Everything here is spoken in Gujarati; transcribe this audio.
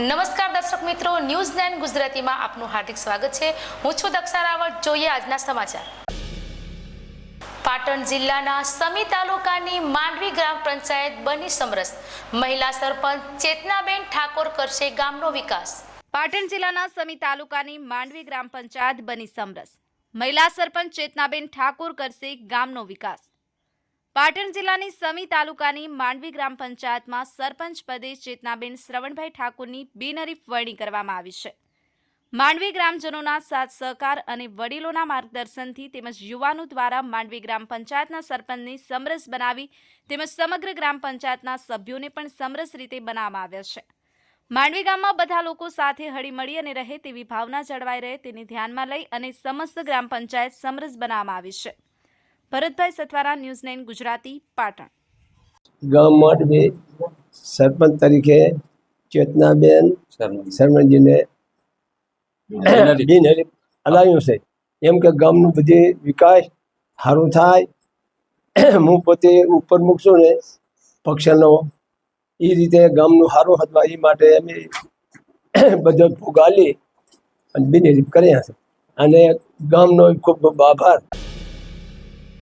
નમસ્કાર દર્શક મિત્રો ન્યૂઝ નાઇન ગુજરાતીમાં આપનું હાર્દિક સ્વાગત છે. હું છું દક્ષા રાવત જોઈએ આજના સમાચાર. પાટણ જિલ્લાના સમી તાલુકાની માંડવી ગ્રામ પંચાયત બની સમરસ. મહિલા સરપંચ ચેતનાબેન ઠાકોર કરશે ગામનો વિકાસ. પાટણ જિલ્લાના સમી તાલુકાની માંડવી ગ્રામ પંચાયત બની સમરસ. મહિલા સરપંચ ચેતનાબેન ઠાકોર કરશે ગામનો વિકાસ. પાટણ જિલ્લાની સમી તાલુકાની માંડવી ગ્રામ પંચાયતમાં સરપંચ પદે ચેતનાબેન શ્રવણભાઈ ઠાકોરની બિનહરીફ વરણી કરવામાં આવી છે. માંડવી ગ્રામજનોના સાથ સહકાર અને વડીલોના માર્ગદર્શનથી તેમજ યુવાનો દ્વારા માંડવી ગ્રામ પંચાયતના સરપંચને સમરસ બનાવી તેમજ સમગ્ર ગ્રામ પંચાયતના સભ્યોને પણ સમરસ રીતે બનાવવામાં આવ્યા છે. માંડવી ગામમાં બધા લોકો સાથે હળીમળી અને રહે તેવી ભાવના જળવાઈ રહે તેને ધ્યાનમાં લઈ અને સમસ્ત ગ્રામ પંચાયત સમરસ બનાવવામાં આવી છે. Bharatbhai Sathwara news nine Gujarati Patan. ગામ માટે સરપંચ તરીકે ચેતનાબેન શર્માજીને બિનહરીફ. હલાવ્યું છે. એમ કે ગામનું બધે વિકાસ સારું થાય. હું પોતે ઉપર મૂકશું ને પક્ષનો. એ રીતે ગામનું સારું હતું. એ માટે અમે બધો ભોગાલી અને બિનહરીફ કર્યા છે. અને ગામનો ખૂબ ખૂબ આભાર.